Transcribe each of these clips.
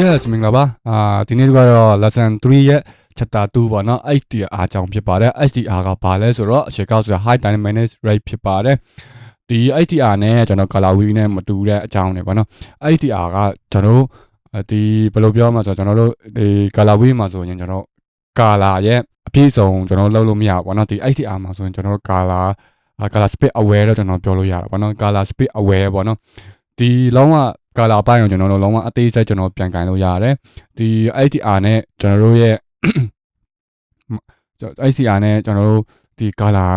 Yes မင်္ဂလာပါအာဒီနေ့ကတော့ lesson 3ရဲ့ chapter 2ပေါ့နော် HDR အကြောင်းဖြစ်ပါတယ် HDR ကဘာလဲဆိုတော့အခြေကောက်ဆိုတာ high dynamic rate ဖြစ်ပါတယ်ဒီ HDR နဲ့ကျွန်တော် color wheel နဲ့မတူတဲ့အကြောင်းတွေပေါ့နော် HDR ကကျွန်တော်တို့ ဒီဘယ်လိုပြောမှာဆိုတော့ကျွန်တော်တို့ဒီ color wheel မှာဆိုရင်ကျွန်တော် color ရဲ့အပြည့်စုံကျွန်တော်လုပ်လို့မရဘူးပေါ့နော်ဒီ HDR မှာဆိုရင်ကျွန်တော်တို့ color color speed aware လို့ကျွန်တော်ပြောလို့ရတာပေါ့နော် color speed aware ပေါ့နော်ဒီလုံးဝ color ပိုင်းကိုကျွန်တော်တို့လုံးဝအသေးစိတ်ကျွန်တော်ပြန်ကင်လို့ရတယ်ဒီ HDR နဲ့ကျွန်တော်တို့ရဲ့ HDR နဲ့ကျွန်တော်တို့ဒီ color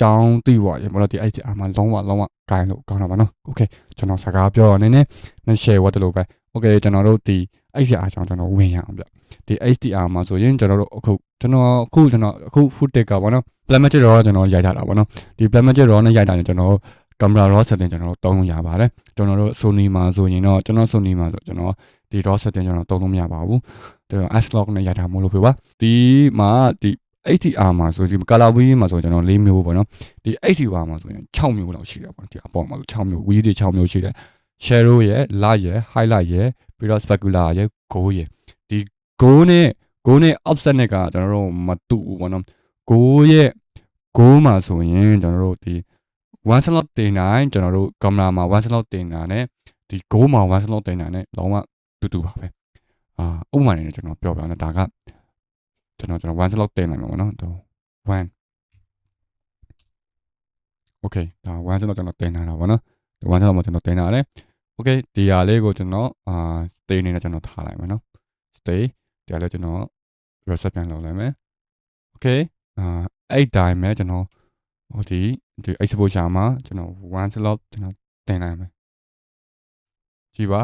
ကြောင်းသိပါရေဘာလို့ဒီ HDR မှာလုံးဝလုံးဝကင်လို့ကောင်းတာပါနော် Okay ကျွန်တော်စကားပြောရနေနေနဲ့ share ဝတ်တယ်လို့ပဲ Okay ကျွန်တော်တို့ဒီ HDR ကြောင်းကျွန်တော်ဝင်ရအောင်ဗျဒီ HDR မှာဆိုရင်ကျွန်တော်တို့အခုကျွန်တော်အခုကျွန်တော်အခု footage ကပေါ့နော် Blackmagic RAW ကျွန်တော်ရိုက်ထားတာပေါ့နော်ဒီ Blackmagic RAW နဲ့ရိုက်တာကျွန်တော် camera raw setting ကျွန်တော်တို့တုံးလို့ရပါတယ်ကျွန်တော်တို့ Sony မှာဆိုရင်တော့ကျွန်တော် Sony မှာဆိုကျွန်တော်ဒီ raw setting ကျွန်တော်တုံးလို့မရပါဘူးကျွန်တော် S-Log နဲ့ရိုက်တာမို့လို့ပြပါဒီမှာဒီ HDR မှာဆိုဒီ color wheel မှာဆိုကျွန်တော်၄မျိုးပေါ့နော်ဒီ HDR မှာဆိုရင်6မျိုးလောက်ရှိတယ်ပေါ့ဒီအပေါ်မှာဆို6မျိုး wheel တွေ6မျိုးရှိတယ် shadow ရယ် light ရယ် highlight ရယ်ပြီးတော့ specular ရယ် go ရယ်ဒီ go နဲ့ go နဲ့ offset နဲ့ကကျွန်တော်တို့မတူဘူးပေါ့နော် go ရဲ့ go မှာဆိုရင်ကျွန်တော်တို့ဒီ1 slot တင်နိုင်ကျွန်တော်တို့ကင်မရာမှာ1 slot တင်တာနဲ့ဒီ go မှာ1 slot တင်တာနဲ့လုံးဝတူတူပါပဲအာဥပမာနဲ့ကျွန်တော်ပြောပြမယ်ဒါကကျွန်တော်ကျွန်တော်1 slot တင်နိုင်မှာပေါ့နော်တော့1 Okay ဒါ1 slot ကျွန်တော်တင်ထားတာပေါ့နော် 1 slot မှာကျွန်တော်တင်ထားတယ် Okay ဒီဟာလေးကိုကျွန်တော်အာ stay နေနဲ့ကျွန်တော်ထားလိုက်မယ်နော် stay ဒီဟာလေးကျွန်တော် reset ပြန်လုပ်လိုက်မယ် Okay အာအဲ့တိုင်းပဲကျွန်တော်ဟိုဒီဒီ exposure မှာကျွန်တော်1 slot ကျွန်တော်တင်လိုက်မယ်ကြည့်ပါ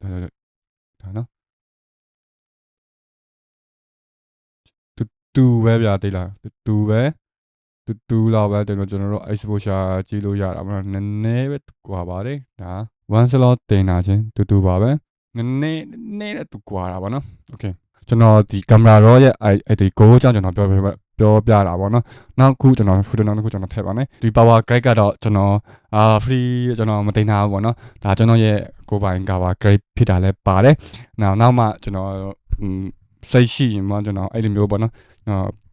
ဒါဒါနော်တူတူပဲဗျာတိတ်လားတူတူပဲ တူတူလောက်ပဲကျွန်တော်ကျွန်တော်တို့ exposure ကြည့်လို့ရတာမဟုတ်နည်းနည်းပဲကွာပါတယ်ဒါ1 slot တင်တာချင်းတူတူပါပဲနည်းနည်းနည်းနဲ့တူကွာတာပါနော် okay ကျွန်တော်ဒီကင်မရာရောရဲ့အဲ့ဒီ go ကြောင့်ကျွန်တော်ပြောပြပြောပြတာပေါ့နော်နောက်ခုကျွန်တော် photo နောက်တစ်ခုကျွန်တော်ထည့်ပါမယ်ဒီ power grade ကတော့ကျွန်တော်အာ free ကျွန်တော်မတင်ထားဘူးပေါ့နော်ဒါကျွန်တော်ရဲ့ကိုယ်ပိုင် cover grade ဖြစ်တာလည်းပါတယ်နောက်နောက်မှကျွန်တော်စိတ်ရှိရင်မှကျွန်တော်အဲ့လိုမျိုးပေါ့နော်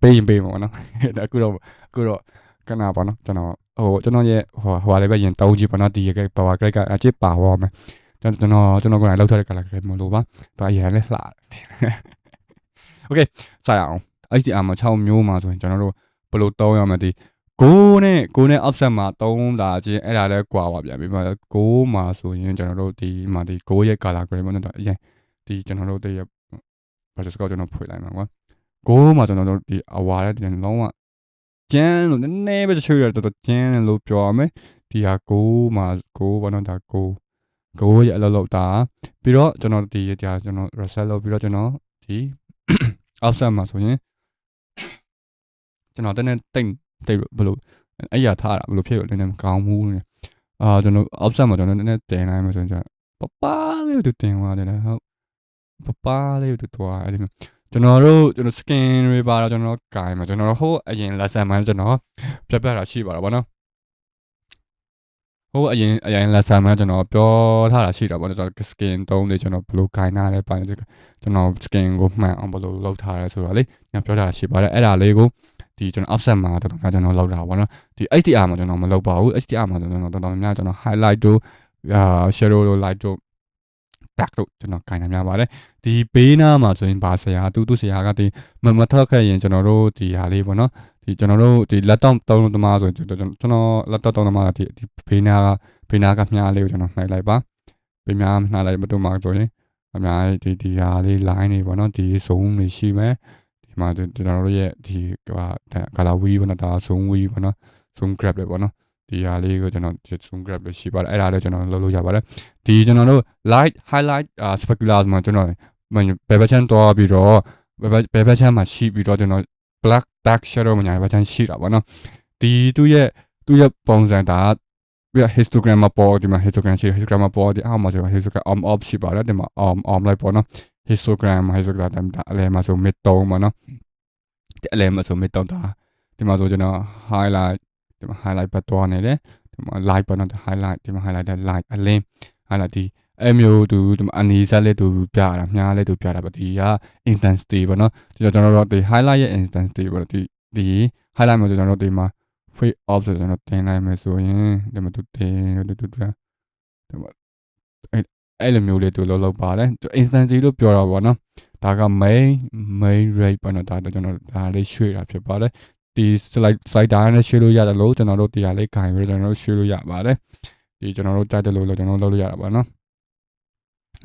ပေးရင်ပေးမှာပေါ့နော်ဒါအခုတော့အခုတော့ကနပေါ့နော်ကျွန်တော်ဟိုကျွန်တော်ရဲ့ဟိုဟိုလည်းပဲရင်တောင်းကြည့်ပေါ့နော်ဒီ power grade ကအချစ်ပါပါမယ်ကျွန်တော်ကျွန်တော်ကျွန်တော်ကိုယ်တိုင်လောက်ထားတဲ့ color grade မလို့ပါဒါအရင်လည်းလှတယ် Okay စရအောင် HDR မှာ6မျိုးမှာဆိုရင်ကျွန်တော်တို့ဘယ်လိုတောင်းရမလဲဒီ6နဲ့6နဲ့ offset မှာတုံးတာချင်းအဲ့ဒါလည်းကွာပါဗျာပြီးမှ6မှာဆိုရင်ကျွန်တော်တို့ဒီမှာဒီ6ရဲ့ color grade ပေါ့နော်အရင်ဒီကျွန်တော်တို့တည်းရဘာလို့စကောကျွန်တော်ဖွေလိုက်မှာကွာ 6မှာကျွန်တော်တို့ဒီအဝါတဲ့ဒီလုံးဝကျန်းလို့နည်းနည်းပဲချွေရတော့တော်ကျန်းလို့ပြောရမယ်ဒီဟာ6မှာ6ပေါ့နော်ဒါ6 6ရဲ့အလုပ်လုပ်တာပြီးတော့ကျွန်တော်ဒီကြာကျွန်တော် reset လုပ်ပြီးတော့ကျွန်တော်ဒီ offset မှာဆိုရင်ကျွန်တော်တနေ့တိတ်တိတ်ဘလို့အဲ့ရထားတာဘလို့ဖြစ်လို့လည်းမကောင်းဘူးလေအာကျွန်တော် offset မှာကျွန်တော်နည်းနည်းတင်နိုင်မှာဆိုရင်ကျွန်တော်ပပလေးတူတင်သွားတယ်ဟုတ်ပပလေးတူသွားအဲ့ဒီ ကျွန်တော်တို့ကျွန်တော် skin တွေပါတော့ကျွန်တော်ကင်မှာကျွန်တော်ဟိုအရင် lesson မှာကျွန်တော်ပြပြတာရှိပါတော့ဗောနော်ဟိုအရင်အရင် lesson မှာကျွန်တော်ပြောထားတာရှိတာပေါ့နော်ကျွန်တော် skin တုံးလေးကျွန်တော်ဘယ်လိုဂိုင်းထားလဲပိုင်းကျွန်တော် skin ကိုမှန်အောင်ဘယ်လိုလုပ်ထားလဲဆိုတာလေကျွန်တော်ပြောထားတာရှိပါတယ်အဲ့ဒါလေးကိုဒီကျွန်တော် offset မှာတော်တော်များကျွန်တော်လုပ်တာပေါ့နော်ဒီ HDR မှာကျွန်တော်မလုပ်ပါဘူး HDR မှာကျွန်တော်တော်တော်များကျွန်တော် highlight တို့အာ shadow တို့ light တို့ dark တို့ကျွန်တော်ဂိုင်းနေများပါတယ်ဒီဘေးနားမှာဆိုရင်ဘာဆရာတူတူဆရာကဒီမမထောက်ခဲ့ရင်ကျွန်တော်တို့ဒီဟာလေးပေါ့နော်ဒီကျွန်တော်တို့ဒီ laptop သုံးလို့တမဆိုရင်ကျွန်တော်ကျွန်တော် laptop သုံးတမဒီဒီဘေးနားကဘေးနားကမြားလေးကိုကျွန်တော်နှိုက်လိုက်ပါဘေးမြားနှိုက်လိုက်မတူမှာဆိုရင်အများကြီးဒီဒီဟာလေး line တွေပေါ့နော်ဒီ zone တွေရှိမယ်ဒီမှာကျွန်တော်တို့ရဲ့ဒီကဘာ color wheel ပေါ့နော်ဒါ zone wheel ပေါ့နော် zone grab တွေပေါ့နော် ဒီဟာလေးကိုကျွန်တော် zoom grab လို့ရှိပါတယ်အဲ့ဒါလည်းကျွန်တော်လုပ်လို့ရပါတယ်ဒီကျွန်တော်တို့ light highlight specular မှာကျွန်တော်ဘယ်ဘက်ချမ်းသွားပြီးတော့ဘယ်ဘယ်ဘက်ချမ်းမှာရှိပြီးတော့ကျွန်တော် black dark shadow မှာညာဘက်ချမ်းရှိတာပေါ့နော်ဒီသူ့ရဲ့သူ့ရဲ့ပုံစံဒါပြီး histogram မှာပေါ်ဒီမှာ histogram ရှိ histogram မှာပေါ်ဒီအောက်မှာကျွန်တော် histogram on off ရှိပါတယ်ဒီမှာ on on လိုက်ပေါ့နော် histogram histogram ဒါအလဲမှာဆို mid 3ပေါ့နော်ဒီအလဲမှာဆို mid 3ဒါဒီမှာဆိုကျွန်တော် highlight ဒီမှာ highlight ပတ်သွားနေတယ်ဒီမှာ light ပေါ့နော် highlight ဒီမှာ highlight တဲ့ light အလင်း highlight ဒီအမျိုးသူဒီမှာအနီးစပ်လေးသူပြတာမြားလေးသူပြတာပေါ့ဒီက intensity ပေါ့နော်ကျွန်တော်တို့ဒီ highlight ရဲ့ intensity ပေါ့ဒီဒီ highlight မှာကျွန်တော်တို့ဒီမှာ free off ဆိုကျွန်တော်တင်လိုက်မယ်ဆိုရင်ဒီမှာသူတင်တူတူတူဒီမှာအဲ့အဲ့လိုမျိုးလေးသူလောက်လောက်ပါတယ် instance လို့ပြောတာပေါ့နော်ဒါက main main rate ပေါ့နော်ဒါတော့ကျွန်တော်ဒါလေးရွှေ့တာဖြစ်ပါတယ် ဒီ slide slider နဲ့ရွှေ့လို့ရတယ်လို့ကျွန်တော်တို့တရားလေးခြင်ပြီးကျွန်တော်တို့ရွှေ့လို့ရပါတယ်ဒီကျွန်တော်တို့ကြိုက်တယ်လို့လည်းကျွန်တော်လုပ်လို့ရတာပေါ့နော်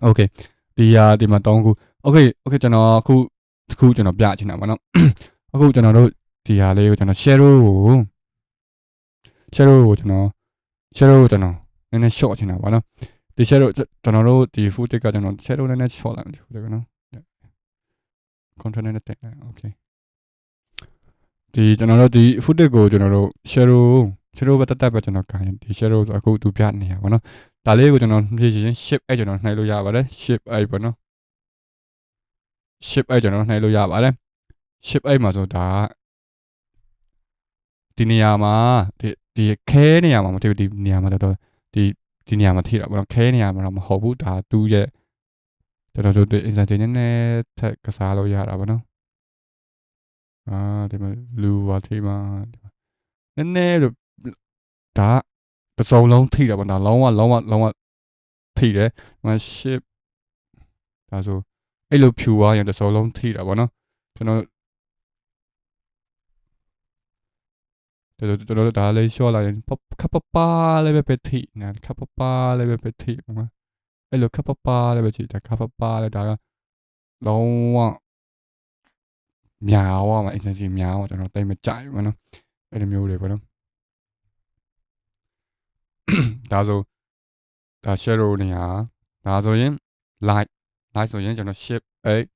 okay ဒီဟာဒီမှာ3ခု okay okay ကျွန်တော်အခုတစ်ခုကျွန်တော်ပြချင်တာပေါ့နော်အခုကျွန်တော်တို့ဒီဟာလေးကိုကျွန်တော် shadow ကို shadow ကိုကျွန်တော် shadow ကိုကျွန်တော်နည်းနည်း short ချင်တာပေါ့နော်ဒီ shadow ကျွန်တော်တို့ဒီ footage ကကျွန်တော် shadow နည်းနည်း short လိုက်မယ်ဒီ footage ကနော် content နဲ့တက်လိုက် okay ဒီကျွန်တော်တို့ဒီ footage ကိုကျွန်တော်တို့ shadow shadow ပဲတက်တက်ပဲကျွန်တော်ခံရင်ဒီ shadow ဆိုအခုသူပြနေရပါတော့ဒါလေးကိုကျွန်တော်ဖြည့်ချင် ship အဲ့ကျွန်တော်နှိုက်လို့ရပါတယ် ship အဲ့ပေါ့နော် ship အဲ့ကျွန်တော်နှိုက်လို့ရပါတယ် ship အဲ့မှာဆိုဒါဒီနေရာမှာဒီဒီခဲနေရာမှာမထည့်ဒီနေရာမှာတော့ဒီဒီနေရာမှာထိတာပေါ့နော်ခဲနေရာမှာတော့မဟုတ်ဘူးဒါသူ့ရဲ့ကျွန်တော်တို့ဒီ instance နည်းနည်းထက်ကစားလို့ရတာပေါ့နော် အာဒီမှာလူပါထိမှာနည်းနည်းလို့ဒါပစုံလုံးထိတာပေါ့ဒါလုံးဝလုံးဝလုံးဝထိတယ်မ ship ဒါဆိုအဲ့လိုဖြူသွားရင်တစ်စုံလုံးထိတာပေါ့နော်ကျွန်တော်ကျွန်တော်ကျွန်တော်ဒါလေး short လိုက်ရင်ခပ်ပပါလေးပဲပဲထိနာခပ်ပပါလေးပဲပဲထိပေါ့နော်အဲ့လိုခပ်ပပါလေးပဲထိဒါခပ်ပပါလေးဒါကလုံးဝ များသွားမှာ agency များသွားကျွန်တော်တိတ်မကြိုက်ဘူးနော်အဲ့လိုမျိုးတွေပေါ့နော်ဒါဆိုဒါ shadow နေရာဒါဆိုရင် light light ဆိုရင်ကျွန်တော် shift 8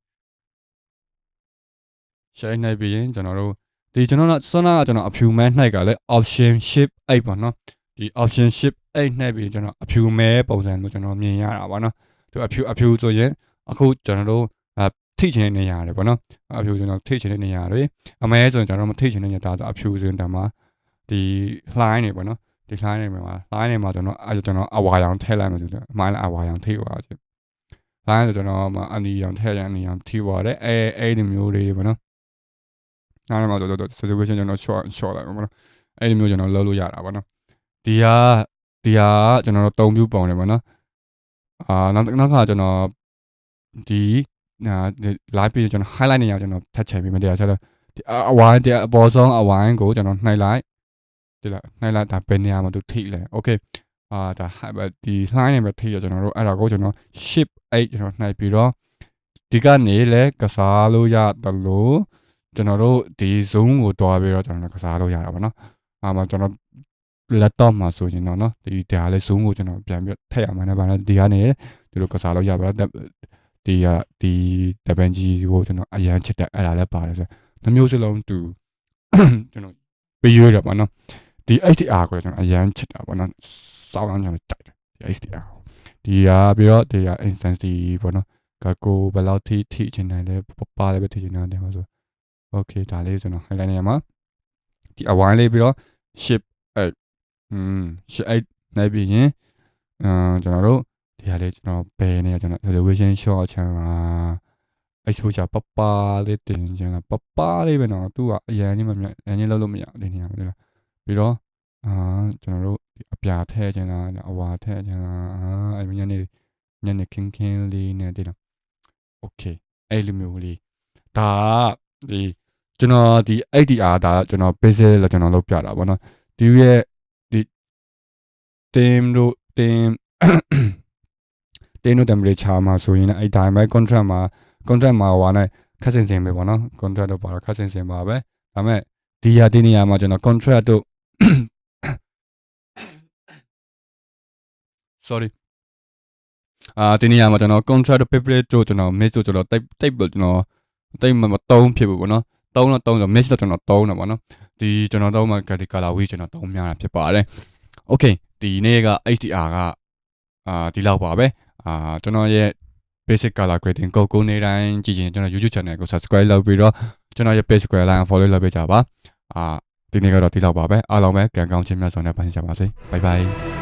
shade နေပြီးရင်ကျွန်တော်တို့ဒီကျွန်တော်ကဆွမ်းနာကကျွန်တော်အဖြူမဲနှိုက်ကလည်း option shift 8ပေါ့နော်ဒီ option shift 8နှိုက်ပြီးကျွန်တော်အဖြူမဲပုံစံမျိုးကျွန်တော်မြင်ရတာပေါ့နော်သူအဖြူအဖြူဆိုရင်အခုကျွန်တော်တို့ ထိချင်တဲ့နေရာတွေပေါ့နော်အဖြူကျွန်တော်ထိချင်တဲ့နေရာတွေအမဲဆိုရင်ကျွန်တော်မထိချင်တဲ့နေရာဒါဆိုအဖြူဆိုရင်တမှာဒီ line တွေပေါ့နော်ဒီ line တွေမှာ line တွေမှာကျွန်တော်အဲကျွန်တော်အဝါရောင်ထည့်လိုက်မှဆိုတော့အမိုင်းအဝါရောင်ထိသွားချင် line ဆိုကျွန်တော်အနီရောင်ထည့်ရန်အနီရောင်ထိသွားတယ်အဲအဲ့ဒီမျိုးလေးပေါ့နော်နားမှာတော့ situation ကျွန်တော် short short လိုက်ပါမနော်အဲ့ဒီမျိုးကျွန်တော်လုပ်လို့ရတာပေါ့နော်ဒီဟာဒီဟာကျွန်တော်တို့၃ view ပုံတယ်ပေါ့နော်အာနောက်နောက်ခါကျွန်တော်ဒီ နာ live ပြီးကျွန်တော် highlight နေရကျွန်တော်ထပ်ချိန်ပြီးမတရားချက်တော့ဒီအဝိုင်းတဲ့အပေါ်ဆုံးအဝိုင်းကိုကျွန်တော်နှိုက်လိုက်ဒီလားနှိုက်လိုက်ဒါဘယ်နေရာမှာသူထိလဲ okay အာဒါဒီ line နဲ့ပဲထိရကျွန်တော်တို့အဲ့ဒါကိုကျွန်တော် ship 8ကျွန်တော်နှိုက်ပြီးတော့ဒီကနေလဲကစားလို့ရတယ်လို့ကျွန်တော်တို့ဒီ zone ကိုတွားပြီးတော့ကျွန်တော်ကစားလို့ရတာပေါ့နော်အာမကျွန်တော် laptop မှာဆိုရင်တော့နော်ဒီဒါလည်း zone ကိုကျွန်တော်ပြန်ပြီးထည့်ရမှာနဲ့ဗာနော်ဒီကနေဒီလိုကစားလို့ရပါတော့ ဒီကဒီတပန်ကြီးကိုကျွန်တော်အရန်ချစ်တယ်အဲ့ဒါလည်းပါတယ်ဆိုနှမျိုးစလုံးတူကျွန်တော်ပေးရတာပေါ့နော်ဒီ HDR ကိုကျွန်တော်အရန်ချစ်တာပေါ့နော်စောင်းအောင်ကျွန်တော်ကြိုက်တယ်ဒီ HDR ဒီကပြီးတော့ဒီက instance ပေါ့နော်ကကိုဘယ်လောက်ထိထိချင်တယ်လဲပါလည်းပဲထိချင်တယ်မှာဆို okay ဒါလေးကျွန်တော် highlight နေရမှာဒီအဝိုင်းလေးပြီးတော့ ship 8อืม ship 8နိုင်ပြီးရင်အာကျွန်တော်တို့ ဒီဟာလေးကျွန်တော်ပယ်နေရကျွန်တော် resolution short ချမ်းလာ exposure ပပလေးတင်ချင်လာပပလေးပဲနော်သူကအရန်ကြီးမမြအရန်ကြီးလုံးလို့မရဒီနေရာမှာဒီလားပြီးတော့အာကျွန်တော်တို့အပြာထည့်ချင်လာအဝါထည့်ချင်လာအာအဲ့ညနေညနေခင်းခင်းလေးနဲ့ဒီလား okay အဲ့လိုမျိုးလေးဒါဒီကျွန်တော်ဒီ XDR ဒါကျွန်တော် basic လို့ကျွန်တော်လုပ်ပြတာပေါ့နော်ဒီရဲ့ဒီ team တို့ team တင်းတို့ temperature မှာဆိုရင်အဲ့တိုင်းပဲ contract မှာ contract မှာဟိုနဲ့ခက်စင်စင်ပဲပေါ့နော် contract တို့ပါတော့ခက်စင်စင်ပါပဲဒါပေမဲ့ဒီဟာဒီနေရာမှာကျွန်တော် contract တို့ sorry အာဒီနေရာမှာကျွန်တော် contract တို့ paper တို့ကျွန်တော် miss တို့ကျွန်တော်တိတ်တိတ်ပြီးကျွန်တော်တိတ်မတုံးဖြစ်ဘူးပေါ့နော်တုံးတော့တုံးဆို miss တော့ကျွန်တော်တုံးတယ်ပေါ့နော်ဒီကျွန်တော်တုံးမှာ color wheel ကျွန်တော်တုံးများတာဖြစ်ပါတယ် okay ဒီနေ့က HDR ကအာဒီလောက်ပါပဲ အာကျွန်တော်ရဲ့ basic color grading ကိုကိုနေတိုင်းကြည့်ရင်ကျွန်တော် YouTube channel ကို subscribe လုပ်ပြီးတော့ကျွန်တော်ရဲ့ page ကို like follow လုပ်ပေးကြပါအာဒီနေ့ကတော့ဒီလောက်ပါပဲအားလုံးပဲကံကောင်းခြင်းများစွာနဲ့ဖန်ဆီးကြပါစေ bye bye